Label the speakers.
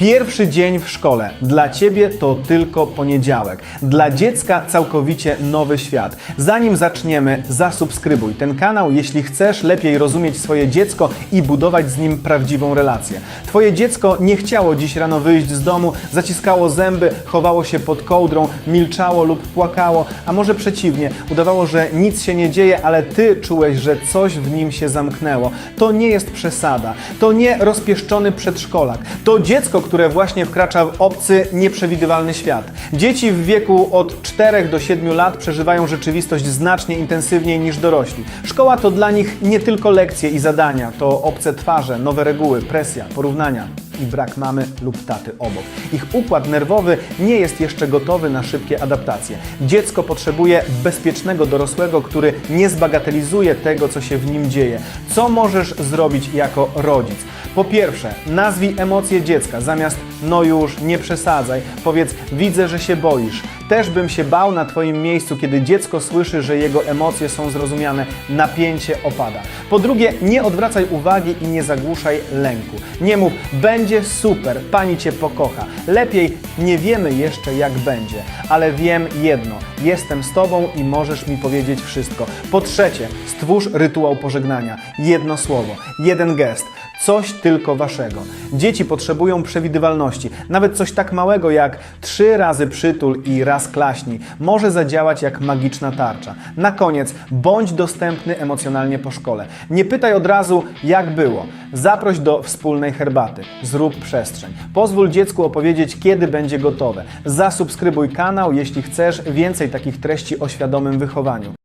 Speaker 1: Pierwszy dzień w szkole. Dla ciebie to tylko poniedziałek. Dla dziecka całkowicie nowy świat. Zanim zaczniemy, zasubskrybuj ten kanał, jeśli chcesz lepiej rozumieć swoje dziecko i budować z nim prawdziwą relację. Twoje dziecko nie chciało dziś rano wyjść z domu, zaciskało zęby, chowało się pod kołdrą, milczało lub płakało, a może przeciwnie, udawało, że nic się nie dzieje, ale ty czułeś, że coś w nim się zamknęło. To nie jest przesada. To nie rozpieszczony przedszkolak. To dziecko, które właśnie wkracza w obcy, nieprzewidywalny świat. Dzieci w wieku od 4 do 7 lat przeżywają rzeczywistość znacznie intensywniej niż dorośli. Szkoła to dla nich nie tylko lekcje i zadania, to obce twarze, nowe reguły, presja, porównania i brak mamy lub taty obok. Ich układ nerwowy nie jest jeszcze gotowy na szybkie adaptacje. Dziecko potrzebuje bezpiecznego dorosłego, który nie zbagatelizuje tego, co się w nim dzieje. Co możesz zrobić jako rodzic? Po pierwsze, nazwij emocje dziecka. Zamiast no już, nie przesadzaj, powiedz widzę, że się boisz. Też bym się bał na Twoim miejscu, kiedy dziecko słyszy, że jego emocje są zrozumiane, napięcie opada. Po drugie, nie odwracaj uwagi i nie zagłuszaj lęku. Nie mów, będzie super, pani Cię pokocha. Lepiej nie wiemy jeszcze, jak będzie, ale wiem jedno, jestem z Tobą i możesz mi powiedzieć wszystko. Po trzecie, stwórz rytuał pożegnania. Jedno słowo, jeden gest. Coś tylko waszego. Dzieci potrzebują przewidywalności. Nawet coś tak małego jak trzy razy przytul i raz klaśnij może zadziałać jak magiczna tarcza. Na koniec, bądź dostępny emocjonalnie po szkole. Nie pytaj od razu, jak było. Zaproś do wspólnej herbaty. Zrób przestrzeń. Pozwól dziecku opowiedzieć, kiedy będzie gotowe. Zasubskrybuj kanał, jeśli chcesz więcej takich treści o świadomym wychowaniu.